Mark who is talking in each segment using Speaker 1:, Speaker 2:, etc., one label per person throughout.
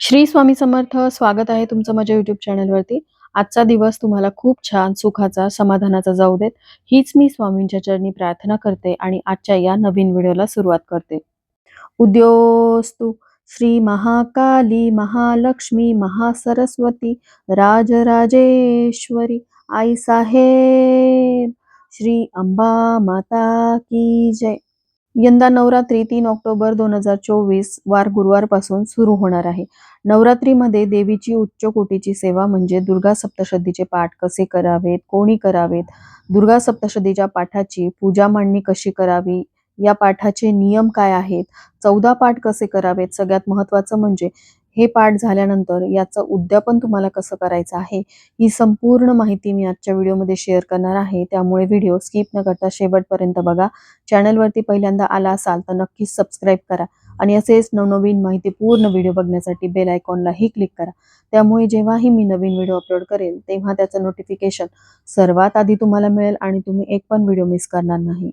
Speaker 1: श्री स्वामी समर्थ स्वागत आहे तुमचं माझ्या युट्यूब चॅनलवरती आजचा दिवस तुम्हाला खूप छान सुखाचा समाधानाचा जाऊ देत. हीच मी स्वामींच्या चरणी प्रार्थना करते आणि आजच्या या नवीन व्हिडिओला सुरुवात करते. उद्योस्तु श्री महाकाली महालक्ष्मी महासरस्वती राजराजेश्वरी आई साहेब श्री अंबा माता की जय. यंदा नवरात्री तीन ऑक्टोबर दोन हजार चोवीस वार गुरुवारपासून सुरू होणार आहे. नवरात्रीमध्ये देवीची उच्च कोटीची सेवा म्हणजे दुर्गा सप्तशतीचे पाठ कसे करावेत कोणी करावेत दुर्गा सप्तशतीच्या पाठाची पूजा मांडणी कशी करावी या पाठाचे नियम काय आहेत चौदा पाठ कसे करावेत सगळ्यात महत्वाचं म्हणजे हे पाठ झाल्यानंतर याचं उद्यापन तुम्हाला कसं करायचं आहे ही संपूर्ण माहिती मी आजच्या व्हिडिओमध्ये शेअर करणार आहे. त्यामुळे व्हिडिओ स्किप न करता शेवटपर्यंत बघा. चॅनलवरती पहिल्यांदा आला असाल तर नक्कीच सबस्क्राईब करा आणि असेच नवनवीन माहिती पूर्ण व्हिडिओ बघण्यासाठी बेल आयकॉनलाही क्लिक करा. त्यामुळे जेव्हाही मी नवीन व्हिडिओ अपलोड करेल तेव्हा त्याचं नोटिफिकेशन सर्वात आधी तुम्हाला मिळेल आणि तुम्ही एक पण व्हिडिओ मिस करणार नाही.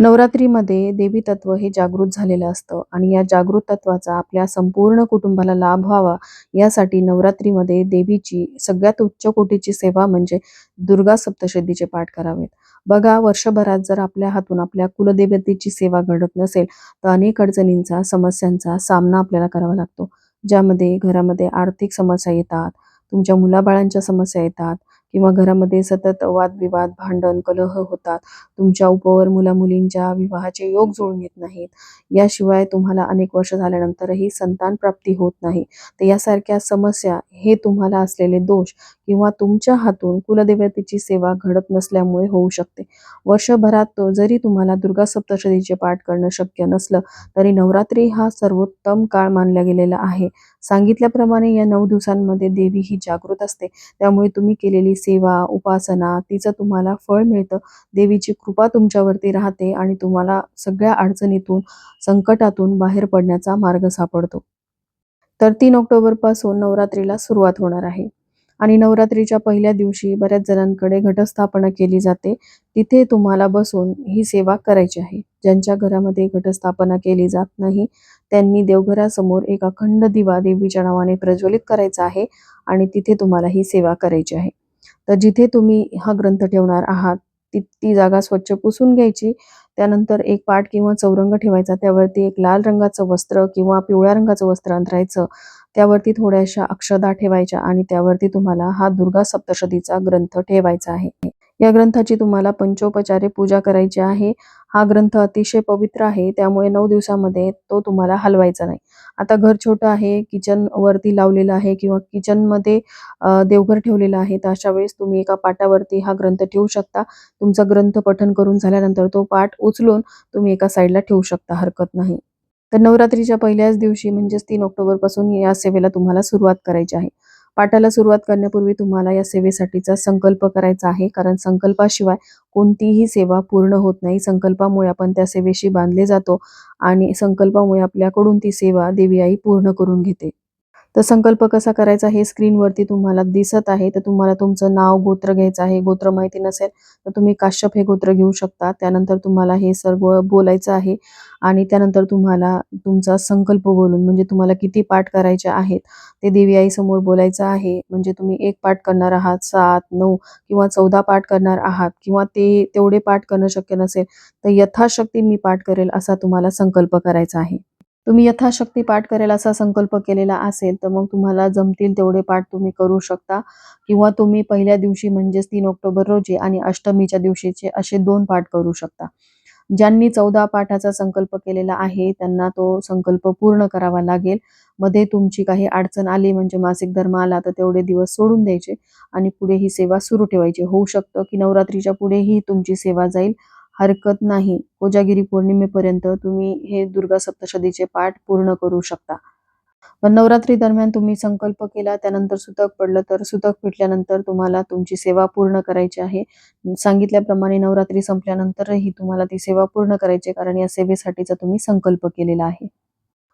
Speaker 1: नवरात्रीमध्ये देवी तत्व हे जागृत झालेलं असतं आणि या जागृत तत्वाचा आपल्या संपूर्ण कुटुंबाला लाभ व्हावा यासाठी नवरात्रीमध्ये देवीची सगळ्यात उच्च कोटीची सेवा म्हणजे दुर्गा सप्तशतीचे पाठ करावेत. बघा वर्षभरात जर आपल्या हातून आपल्या कुलदेवतेची सेवा घडत नसेल तर अनेक अडचणींचा समस्यांचा सामना आपल्याला करावा लागतो. ज्यामध्ये घरामध्ये आर्थिक समस्या येतात तुमच्या मुलाबाळांच्या समस्या येतात किंवा घरामध्ये सतत वादविवाद भांडण कलह होतात. तुमच्या उपवर मुलामुलींच्या विवाहाचे योग जुळून येत नाहीत. याशिवाय तुम्हाला अनेक वर्ष झाल्यानंतरही संतान प्राप्ती होत नाही. तर यासारख्या समस्या हे तुम्हाला असलेले दोष किंवा तुमच्या हातून कुलदेवतेची सेवा घडत नसल्यामुळे होऊ शकते. वर्षभरात तो जरी तुम्हाला दुर्गा सप्तशतीचे पाठ करणं शक्य नसलं तरी नवरात्री हा सर्वोत्तम काळ मानला गेलेला आहे. सांगितल्याप्रमाणे या नऊ दिवसांमध्ये देवी ही जागृत असते. त्यामुळे तुम्ही केलेली सेवा उपासना तिचं तुम्हाला फळ मिळतं. देवीची कृपा तुमच्यावरती राहते आणि तुम्हाला सगळ्या अडचणीतून संकटातून बाहेर पडण्याचा मार्ग सापडतो. तर तीन ऑक्टोबरपासून नवरात्रीला सुरुवात होणार आहे. आणि नवरात्रीच्या पहिल्या दिवशी बऱ्याच जणांकडे घटस्थापना केली जाते. तिथे तुम्हाला बसून ही सेवा करायची आहे. ज्यांच्या घरामध्ये घटस्थापना केली जात नाही त्यांनी देवघरासमोर एक अखंड दिवा देवीच्या नावाने प्रज्वलित करायचा आहे आणि तिथे तुम्हाला ही सेवा करायची आहे. तर जिथे तुम्ही हा ग्रंथ ठेवणार आहात ती ती जागा स्वच्छ पुसून घ्यायची. त्यानंतर एक पाट किंवा चौरंग ठेवायचा. त्यावरती एक लाल रंगाचं वस्त्र किंवा पिवळ्या रंगाचं वस्त्र अंतरायचं त्यावरती थोड्याशा अक्षदा ठेवायच्या आणि त्यावरती तुम्हाला हा दुर्गा सप्तशतीचा ग्रंथ ठेवायचा आहे. या ग्रंथाची तुम्हाला पंचोपचारे पूजा करायची आहे. हा ग्रंथ अतिशय पवित्र आहे. त्यामुळे नऊ दिवसामध्ये तो तुम्हाला हलवायचा नाही. आता घर छोटं आहे किचन वरती लावलेलं आहे किंवा किचनमध्ये देवघर ठेवलेलं आहे तर अशा वेळेस तुम्ही एका पाटावरती हा ग्रंथ ठेवू शकता. तुमचा ग्रंथ पठन करून झाल्यानंतर तो पाठ उचलून तुम्ही एका साईडला ठेवू शकता हरकत नाही. तर नवरात्रीच्या पहिल्याच दिवशी म्हणजेच तीन ऑक्टोबरपासून या सेवेला तुम्हाला सुरुवात करायची आहे. पाठाला सुरुवात करण्यापूर्वी तुम्हाला या सेवेसाठीचा संकल्प करायचा आहे. कारण संकल्पाशिवाय कोणतीही सेवा पूर्ण होत नाही. संकल्पामुळे आपण त्या सेवेशी बांधले जातो आणि संकल्पामुळे आपल्याकडून ती सेवा देवी आई पूर्ण करून घेते. तर संकल्प कसा करायचा हे स्क्रीनवरती तुम्हाला दिसत आहे. तर तुम्हाला तुमचं नाव गोत्र घ्यायचं आहे. गोत्र माहिती नसेल तर तुम्ही काश्यप हे गोत्र घेऊ शकता. त्यानंतर तुम्हाला हे सर्व बोलायचं आहे आणि त्यानंतर तुम्हाला तुमचा संकल्प बोलून म्हणजे तुम्हाला किती पाठ करायचे आहेत ते देवी आई समोर बोलायचं आहे. म्हणजे तुम्ही एक पाठ करणार आहात सात नऊ किंवा चौदा पाठ करणार आहात किंवा ते तेवढे पाठ करणं शक्य नसेल तर यथाशक्ती मी पाठ करेल असा तुम्हाला संकल्प करायचा आहे. तुम्ही यथाशक्ती पाठ करेल असा संकल्प केलेला असेल तर मग तुम्हाला जमतील तेवढे पाठ तुम्ही करू शकता. किंवा तुम्ही पहिल्या दिवशी म्हणजेच तीन ऑक्टोबर रोजी आणि अष्टमीच्या दिवशीचे असे दोन पाठ करू शकता. ज्यांनी चौदा पाठाचा संकल्प केलेला आहे त्यांना तो संकल्प पूर्ण करावा लागेल. मध्ये तुमची काही अडचण आली म्हणजे मासिक धर्म आला तर तेवढे दिवस सोडून द्यायचे आणि पुढे ही सेवा सुरू ठेवायची. होऊ शकतं की नवरात्रीच्या पुढेही तुमची सेवा जाईल. हरकत नाही. कोजागिरी पौर्णिमेपर्यंत तुम्ही हे दुर्गा सप्तशतीचे पाठ पूर्ण करू शकता. पण नवरात्री दरम्यान तुम्ही संकल्प केला त्यानंतर सुतक पडलं तर सुतक फिटल्यानंतर तुम्हाला तुमची सेवा पूर्ण करायची आहे. सांगितल्याप्रमाणे नवरात्री संपल्यानंतरही तुम्हाला ती सेवा पूर्ण करायची कारण या सेवेसाठीचा तुम्ही संकल्प केलेला आहे.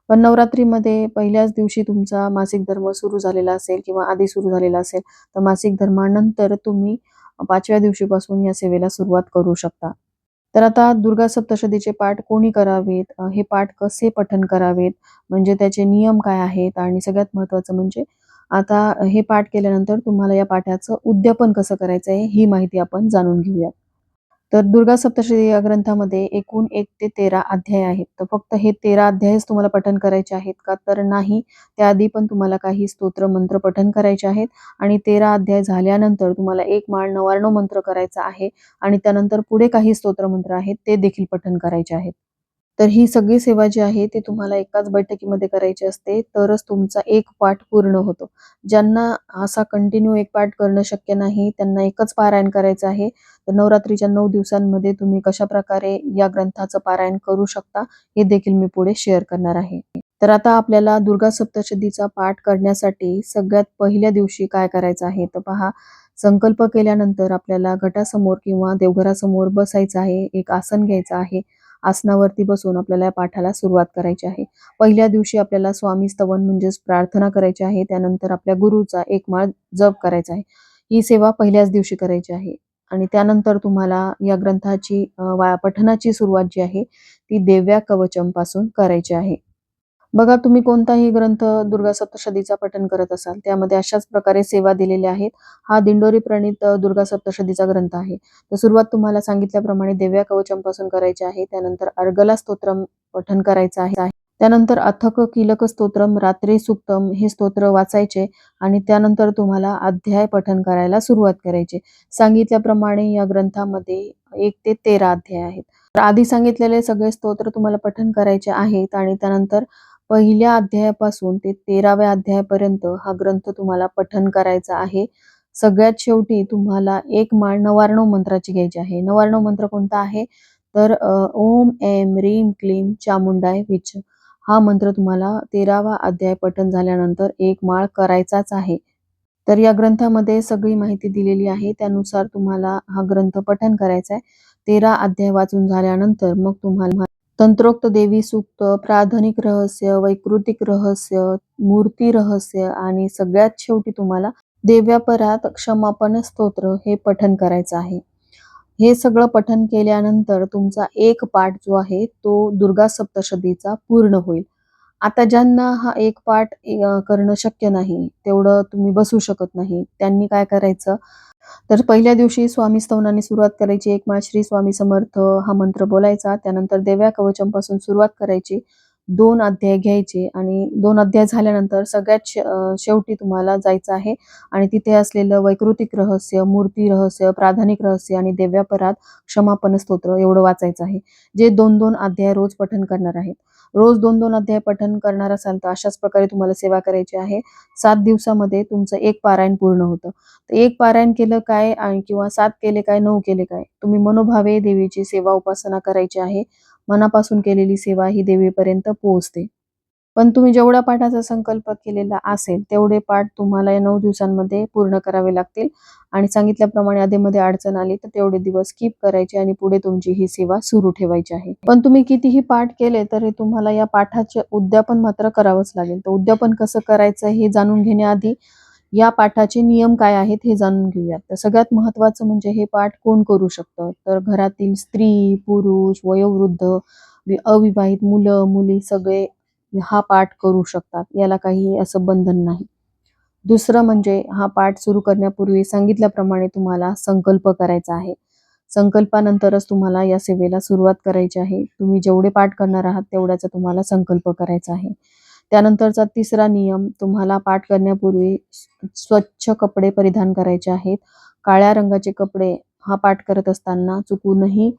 Speaker 1: पण नवरात्रीमध्ये पहिल्याच दिवशी तुमचा मासिक धर्म सुरू झालेला असेल किंवा आधी सुरू झालेला असेल तर मासिक धर्मानंतर तुम्ही पाचव्या दिवशीपासून या सेवेला सुरुवात करू शकता. तर आता दुर्गा सप्तशतीचे पाठ कोणी करावेत? हे पाठ कसे पठन करावेत? म्हणजे त्याचे नियम काय आहेत? आणि सगळ्यात महत्त्वाचं म्हणजे आता हे पाठ केल्यानंतर तुम्हाला या पाठाचं उद्यापन कसं करायचं आहे ही माहिती आपण जाणून घेऊयात. तर दुर्गा सप्तशती या ग्रंथामध्ये एकूण एक ते तेरा अध्याय आहेत. तर फक्त हे तेरा अध्यायच तुम्हाला पठन करायचे आहेत का? तर नाही त्याआधी पण तुम्हाला काही स्तोत्र मंत्र पठन करायचे आहेत. आणि तेरा अध्याय झाल्यानंतर तुम्हाला एक माळ नवार्णव मंत्र करायचा आहे. आणि त्यानंतर पुढे काही स्तोत्र मंत्र आहेत ते देखील पठन करायचे आहेत. तर ही सगळी सेवा जी आहे ती तुम्हाला एकाच बैठकीमध्ये करायची असते. तरच तुमचा एक पाठ पूर्ण होतो. ज्यांना असा कंटिन्यू एक पाठ करणं शक्य नाही त्यांना एकच पारायण करायचं आहे. तर नवरात्रीच्या नऊ दिवसांमध्ये तुम्ही कशा प्रकारे या ग्रंथाचं पारायण करू शकता हे देखील मी पुढे शेअर करणार आहे. तर आता आपल्याला दुर्गा सप्तशतीचा पाठ करण्यासाठी सगळ्यात पहिल्या दिवशी काय करायचं आहे तर पहा. संकल्प केल्यानंतर आपल्याला घटासमोर किंवा देवघरासमोर बसायचं आहे एक आसन घ्यायचं आहे. आसनावरती बसून आपल्याला या पाठाला सुरुवात करायची आहे. पहिल्या दिवशी आपल्याला स्वामी स्तवन म्हणजेच प्रार्थना करायची आहे. त्यानंतर आपल्या गुरुचा एक माळ जप करायचा आहे. ही सेवा पहिल्याच दिवशी करायची आहे. आणि त्यानंतर तुम्हाला या ग्रंथाची वा पठणाची सुरुवात जी आहे ती देव्या कवचमपासून करायची आहे. बघा तुम्ही कोणताही ग्रंथ दुर्गा सप्तशतीचा पठण करत असाल त्यामध्ये अशाच प्रकारे सेवा दिलेल्या आहेत. हा दिंडोरी प्रणित दुर्गा सप्तशतीचा ग्रंथ आहे. तर सुरुवात तुम्हाला सांगितल्याप्रमाणे देव्या कवचंपासून करायची आहे. त्यानंतर अर्गला स्तोत्रम पठण करायचं आहे. त्यानंतर अथक किलक स्तोत्रम रात्री सुक्तम हे स्तोत्र वाचायचे आणि त्यानंतर तुम्हाला अध्याय पठण करायला सुरुवात करायची. सांगितल्याप्रमाणे या ग्रंथामध्ये एक ते तेरा अध्याय आहेत. तर आधी सांगितलेले सगळे स्तोत्र तुम्हाला पठण करायचे आहेत आणि त्यानंतर पहिल्या अध्यायापासून ते तेराव्या अध्यायापर्यंत हा ग्रंथ तुम्हाला पठन करायचा आहे. सगळ्यात शेवटी तुम्हाला एक माळ नवार्णव मंत्राची घ्यायची आहे. नवार्णव मंत्र कोणता आहे? तर ओम एम रीम क्लीम चामुंडाय विच. हा मंत्र तुम्हाला तेरावा अध्याय पठन झाल्यानंतर एक माळ करायचाच आहे. तर या ग्रंथामध्ये सगळी माहिती दिलेली आहे. त्यानुसार तुम्हाला हा ग्रंथ पठन करायचा आहे. तेरा अध्याय वाचून झाल्यानंतर मग तुम्हाला तंत्रोक्त देवी सूक्त प्राधानिक रहस्य वैकृतिक रहस्य मूर्ती रहस्य आणि सगळ्यात शेवटी तुम्हाला देव्यापरात क्षमापन स्तोत्र हे पठन करायचं आहे. हे सगळं पठन केल्यानंतर तुमचा एक पाठ जो आहे तो दुर्गा सप्तशतीचा पूर्ण होईल. आता ज्यांना हा एक पाठ करणं शक्य नाही तेवढं तुम्ही बसू शकत नाही. त्यांनी काय करायचं? तर पहिल्या दिवशी स्वामी स्तवनाने सुरुवात करायची. एक माळ श्री स्वामी समर्थ हा मंत्र बोलायचा. त्यानंतर देव्या कवचमपासून सुरुवात करायची. दोन अध्याय घ्यायचे आणि दोन अध्याय झाल्यानंतर सगळ्यात शे- शेवटी तुम्हाला जायचं आहे. आणि तिथे असलेलं वैकृतिक रहस्य मूर्ती रहस्य प्राधानिक रहस्य आणि देव्यापरात क्षमापन स्तोत्र एवढं वाचायचं आहे. जे दोन दोन अध्याय रोज पठन करणार आहेत. रोज दोन दोन अध्याय पठन करणार असाल तर अशाच प्रकारे तुम्हाला सेवा करायची आहे. सात दिवसामध्ये तुमचं एक पारायण पूर्ण होतं. तर एक पारायण केलं काय आणि किंवा सात केले काय नऊ केले काय तुम्ही मनोभावे देवीची सेवा उपासना करायची आहे. मनापासून केलेली सेवा ही देवीपर्यंत पोहोचते. पण तुम्ही जेवढा पाठाचा संकल्प केलेला असेल तेवढे पाठ तुम्हाला या नऊ दिवसांमध्ये पूर्ण करावे लागतील. आणि सांगितल्याप्रमाणे आधीमध्ये अडचण आली तर तेवढे दिवस स्किप करायचे आणि पुढे तुमची ही सेवा सुरू ठेवायची आहे. पण तुम्ही कितीही पाठ केले तरी तुम्हाला या पाठाचे उद्यापन मात्र करावंच लागेल. तर उद्यापन कसं करायचं हे जाणून घेण्याआधी या पाठाचे नियम काय आहेत हे जाणून घेऊयात. तर सगळ्यात महत्वाचं म्हणजे हे पाठ कोण करू शकतं? तर घरातील स्त्री पुरुष वयोवृद्ध अविवाहित मुलं मुली सगळे हा पाठ करू शकतात. याला काही असं बंधन नाही. दुसरं म्हणजे हा पाठ सुरू करण्यापूर्वी सांगितल्याप्रमाणे तुम्हाला संकल्प करायचा आहे. संकल्पानंतरच तुम्हाला या सेवेला सुरुवात करायची आहे. तुम्ही जेवढे पाठ करणार आहात तेवढ्याचा तुम्हाला संकल्प करायचा आहे. त्यानंतरचा तिसरा नियम तुम्हाला पाठ करण्यापूर्वी स्वच्छ कपडे परिधान करायचे आहेत. काळ्या रंगाचे कपडे हा पाठ करत असताना चुकूनही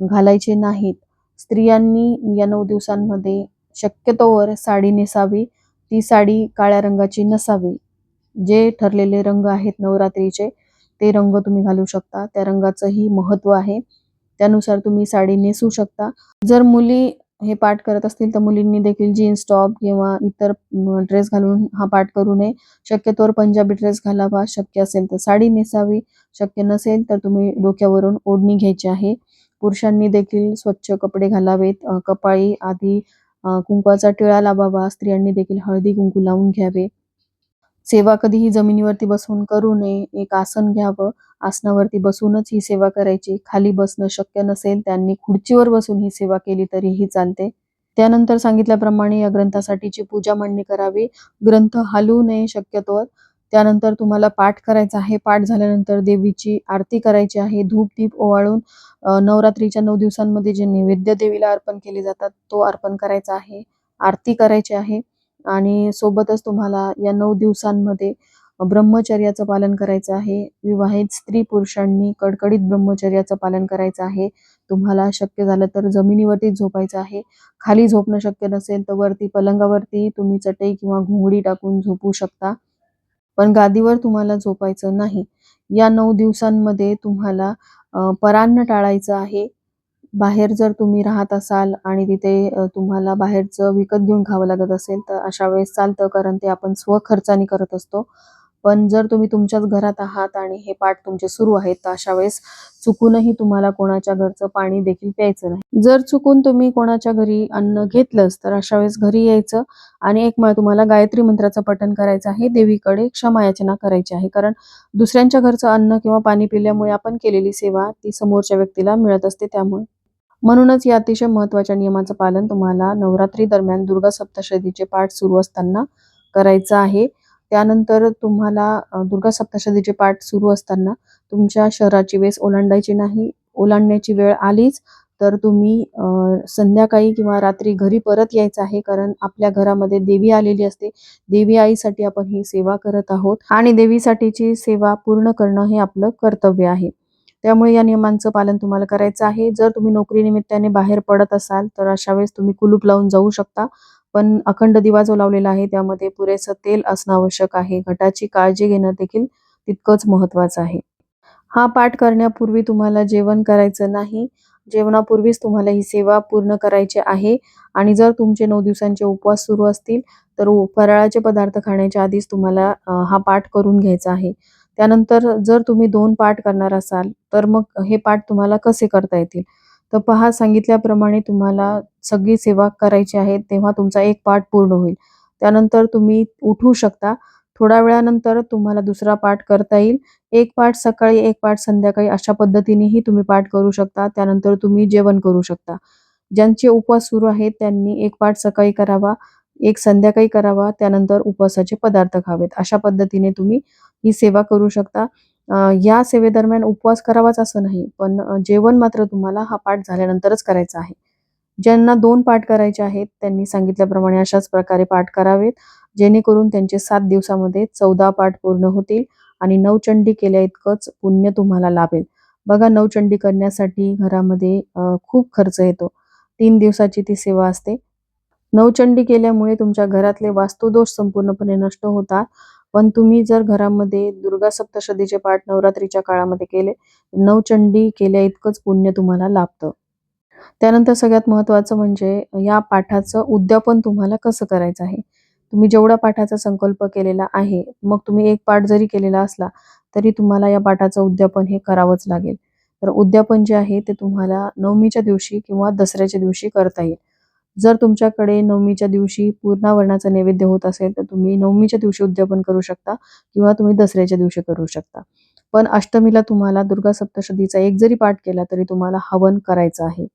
Speaker 1: घालायचे नाहीत. स्त्रियांनी या नऊ दिवसांमध्ये शक्यतोवर साडी नेसावी. ती साडी काळ्या रंगाची नसावी. जे ठरलेले रंग आहेत नवरात्रीचे ते रंग तुम्ही घालू शकता. त्या रंगाचंही महत्त्व आहे. त्यानुसार तुम्ही साडी नेसू शकता. जर मुली हे पाठ करत असतील तर मुलींनी देखील जीन्स टॉप किंवा इतर ड्रेस घालून हा पाठ करू नये. शक्यतोवर पंजाबी ड्रेस घालावा. शक्य असेल तर साडी नेसावी. शक्य नसेल तर तुम्ही डोक्यावरून ओढणी घ्यायची आहे. पुरुषांनी देखील स्वच्छ कपडे घालावेत. कपाळी आधी कुंकवाचा टिळा लावावा. स्त्रियांनी देखील हळदी कुंकू लावून घ्यावे. सेवा कधीही जमिनीवरती बसून करू नये. एक आसन घ्यावं. आसनावरती बसूनच ही सेवा करायची. खाली बसणं शक्य नसेल त्यांनी खुर्चीवर बसून ही सेवा केली तरीही चालते. त्यानंतर सांगितल्याप्रमाणे या ग्रंथासाठीची पूजा मांडणी करावी. ग्रंथ हलवू नये शक्यतोवर. त्यानंतर तुम्हाला पाठ करायचा आहे. पाठ झाल्यानंतर देवीची आरती करायची आहे. धूप दीप ओवाळून नवरात्रीच्या नऊ दिवसांमध्ये जे नैवेद्य देवीला अर्पण केले जातात तो अर्पण करायचा आहे. आरती करायची आहे. आणि सोबतच तुम्हाला या नऊ दिवसांमध्ये ब्रह्मचर्याचं पालन करायचं आहे. विवाहित स्त्री पुरुषांनी कडकडीत ब्रह्मचर्याचं पालन करायचं आहे. तुम्हाला शक्य झालं तर जमिनीवरतीच झोपायचं आहे. खाली झोपणं शक्य नसेल तर वरती पलंगावरती तुम्ही चटई किंवा घोंगडी टाकून झोपू शकता. पण गादीवर तुम्हाला झोपायचं नाही. या नऊ दिवसांमध्ये तुम्हाला परान्न टाळायचं आहे. बाहेर जर तुम्ही राहत असाल आणि तिथे तुम्हाला बाहेरचं विकत घेऊन खावं लागत असेल तर अशा वेळेस चालतं कारण ते आपण स्वखर्चाने करत असतो. पण जर तुम्ही तुमच्याच घरात आहात आणि हे पाठ तुमचे सुरू आहेत तर अशा वेळेस चुकूनही तुम्हाला कोणाच्या घरचं पाणी देखील प्यायचं नाही. जर चुकून तुम्ही कोणाच्या घरी अन्न घेतलंच तर अशा वेळेस घरी यायचं आणि एक माळ तुम्हाला गायत्री मंत्राचं पठण करायचं आहे देवीकडे क्षमा याचना करायची आहे. कारण दुसऱ्यांच्या घरचं अन्न किंवा पाणी पिल्यामुळे आपण केलेली सेवा ती समोरच्या व्यक्तीला मिळत असते त्यामुळे. म्हणूनच या अतिशय महत्त्वाच्या नियमाचं पालन तुम्हाला नवरात्री दरम्यान दुर्गा सप्तशतीचे पाठ सुरू असताना करायचं आहे. त्यानंतर तुम्हाला दुर्गा सप्तशतीचे पाठ सुरू असताना तुमच्या शहराची वेस ओलांडायची नाही ओलांडण्याची वेळ आलीच तर तुम्ही संध्याकाळी किंवा रात्री घरी परत यायचं आहे कारण आपल्या घरामध्ये देवी आलेली असते. देवी आईसाठी आपण ही सेवा करत आहोत आणि देवीसाठीची सेवा पूर्ण करणं हे आपलं कर्तव्य आहे. त्यामुळे या नियमांचं पालन तुम्हाला करायचं आहे. जर तुम्ही नोकरी निमित्ताने बाहेर पडत असाल तर अशा वेळेस तुम्ही कुलूप लावून जाऊ शकता. पण अखंड दिवा जो लावलेला आहे त्यामध्ये पुरेसं तेल असणं आवश्यक आहे. घटाची काळजी घेणं देखील तितकंच महत्वाचं आहे. हा पाठ करण्यापूर्वी तुम्हाला जेवण करायचं नाही. जेवणापूर्वीच तुम्हाला ही सेवा पूर्ण करायची आहे. आणि जर तुमचे नऊ दिवसांचे उपवास सुरू असतील तर फराळाचे पदार्थ खाण्याच्या आधीच तुम्हाला हा पाठ करून घ्यायचा आहे. त्यानंतर जर तुम्ही दोन पाठ करणार असाल तर मग हे पाठ तुम्हाला कसे करता येतील? तर पहा सांगितल्याप्रमाणे तुम्हाला सगळी सेवा करायची आहे तेव्हा तुमचा एक पाठ पूर्ण होईल. त्यानंतर तुम्ही उठू शकता. थोड्या वेळानंतर तुम्हाला दुसरा पाठ करता येईल. एक पाठ सकाळी एक पाठ संध्याकाळी अशा पद्धतीनेही तुम्ही पाठ करू शकता. त्यानंतर तुम्ही जेवण करू शकता. ज्यांचे उपवास सुरू आहेत त्यांनी एक पाठ सकाळी करावा एक संध्याकाळी करावा त्यानंतर उपवासाचे पदार्थ खावेत. अशा पद्धतीने तुम्ही ही सेवा करू शकता. या सेवेदरम्यान उपवास करावाच असं नाही पण जेवण मात्र तुम्हाला हा पाठ झाल्यानंतरच करायचा आहे. ज्यांना दोन पाठ करायचे आहेत त्यांनी सांगितल्याप्रमाणे अशाच प्रकारे पाठ करावेत जेणेकरून त्यांचे सात दिवसामध्ये चौदा पाठ पूर्ण होतील आणि नवचंडी केल्या इतकंच पुण्य तुम्हाला लाभेल. बघा नवचंडी करण्यासाठी घरामध्ये खूप खर्च येतो. तीन दिवसाची ती सेवा असते. नवचंडी केल्यामुळे तुमच्या घरातले वास्तुदोष संपूर्णपणे नष्ट होतात पण तुम्ही जर घरामध्ये दुर्गा सप्तशतीचे पाठ नवरात्रीच्या काळामध्ये केले नवचंडी केल्या इतकंच पुण्य तुम्हाला लाभतं. त्यानंतर सगळ्यात महत्त्वाचं म्हणजे या पाठाचं उद्यापन तुम्हाला कसं करायचं आहे? तुम्ही जेवढा पाठाचा संकल्प केलेला आहे मग तुम्ही एक पाठ जरी केलेला असला तरी तुम्हाला या पाठाचं उद्यापन हे करावंच लागेल. तर उद्यापन जे आहे ते तुम्हाला नवमीच्या दिवशी किंवा दसऱ्याच्या दिवशी करता येईल. जर तुमच्याकडे नवमीच्या दिवशी पूर्णावरणाचा नैवेद्य होत असेल तर तुम्ही नवमीच्या दिवशी उद्यापन करू शकता किंवा तुम्ही दसऱ्याच्या दिवशी करू शकता. पण अष्टमीला तुम्हाला दुर्गा सप्तशतीचा एक जरी पाठ केला तरी तुम्हाला हवन करायचं आहे.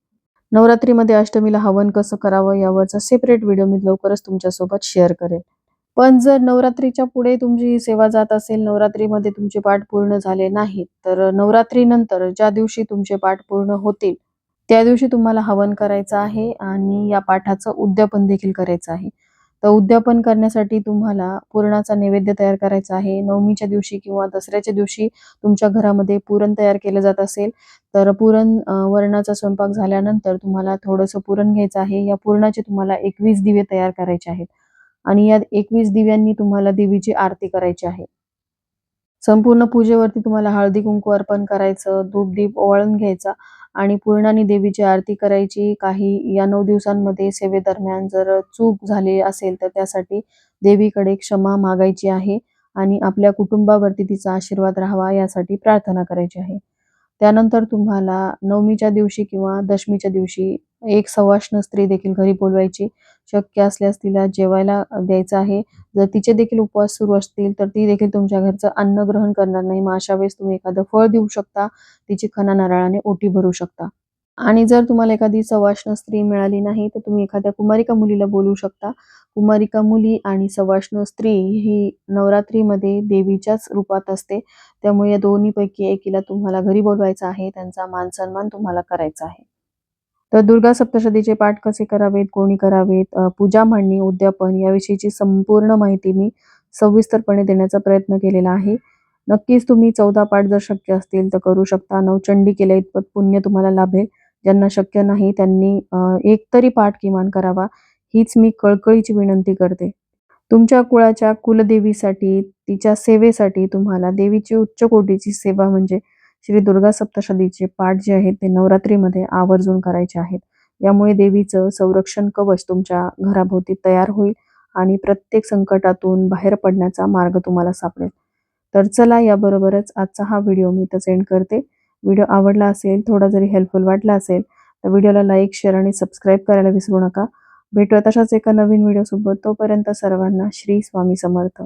Speaker 1: नवरात्रीमध्ये अष्टमीला हवन कसं करावं यावरचा सेपरेट व्हिडिओ मी लवकरच तुमच्यासोबत शेअर करेन पण जर नवरात्रीच्या पुढे तुमची सेवा जात असेल नवरात्रीमध्ये तुमचे पाठ पूर्ण झाले नाहीत तर नवरात्रीनंतर ज्या दिवशी तुमचे पाठ पूर्ण होतील त्या दिवशी तुम्हाला हवन करायचं आहे आणि या पाठाचं उद्यापन देखील करायचं आहे. तर उद्यापन करण्यासाठी तुम्हाला पुरणाचा नैवेद्य तयार करायचा आहे. नवमीच्या दिवशी किंवा दसऱ्याच्या दिवशी तुमच्या घरामध्ये पुरण तयार केलं जात असेल तर पुरण वरणाचा स्वयंपाक झाल्यानंतर तुम्हाला थोडंसं पुरण घ्यायचं आहे. या पुरणाचे तुम्हाला एकवीस दिवे तयार करायचे आहेत आणि या एकवीस दिव्यांनी तुम्हाला देवीची आरती करायची आहे. संपूर्ण पूजेवरती तुम्हाला हळदी कुंकू अर्पण करायचं धूप दीप ओवाळून घ्यायचा आणि पूर्णानी देवीची आरती करायची. काही या नऊ दिवसांमध्ये सेवेदरम्यान जर चूक झाली असेल तर त्यासाठी देवीकडे क्षमा मागायची आहे आणि आपल्या कुटुंबावरती तिचा आशीर्वाद राहावा यासाठी प्रार्थना करायची आहे. त्यानंतर तुम्हाला नवमीच्या दिवशी किंवा दशमीच्या दिवशी एक सवाष्ण स्त्री देखील घरी बोलवायची. शक्य असल्यास तिला जेवायला द्यायचं आहे. जर तिचे देखील उपवास सुरू असतील तर ती देखील तुमच्या घरचं अन्न ग्रहण करणार नाही. मग अशा वेळेस तुम्ही एखादं फळ देऊ शकता. तिची खना नारळाने ओटी भरू शकता. आणि जर तुम्हाला एखादी सवाष्ण स्त्री मिळाली नाही तर तुम्ही एखाद्या कुमारिका मुलीला बोलू शकता. कुमारिका मुली आणि सवाष्ण स्त्री ही नवरात्रीमध्ये देवीच्याच रूपात असते. त्यामुळे या दोन्हीपैकी एकीला तुम्हाला घरी बोलवायचं आहे त्यांचा मान सन्मान तुम्हाला करायचा आहे. तर दुर्गा सप्तशतीचे पाठ कसे करावेत कोणी करावेत पूजा मांडणी उद्यापन याविषयीची संपूर्ण माहिती मी सविस्तरपणे देण्याचा प्रयत्न केलेला आहे. नक्कीच तुम्ही चौदा पाठ जर शक्य असतील तर करू शकता. नवचंडी केल्या इतपत पुण्य तुम्हाला लाभेल. ज्यांना शक्य नाही त्यांनी एक तरी पाठ किमान करावा हीच मी कळकळीची विनंती करते. तुमच्या कुळाच्या कुलदेवीसाठी तिच्या सेवेसाठी तुम्हाला देवीची उच्च कोटीची सेवा म्हणजे श्री दुर्गा सप्तशतीचे पाठ जे आहेत ते नवरात्रीमध्ये आवर्जून करायचे आहेत. यामुळे देवीचं संरक्षण कवच तुमच्या घराभोवती तयार होईल आणि प्रत्येक संकटातून बाहेर पडण्याचा मार्ग तुम्हाला सापडेल. तर चला याबरोबरच आजचा हा व्हिडिओ मी इथंच एंड करते. व्हिडिओ आवडला असेल थोडा जरी हेल्पफुल वाटला असेल तर व्हिडिओला लाईक शेअर आणि सबस्क्राईब करायला विसरू नका. भेटूया तशाच एका नवीन व्हिडिओसोबत तोपर्यंत सर्वांना श्री स्वामी समर्थ.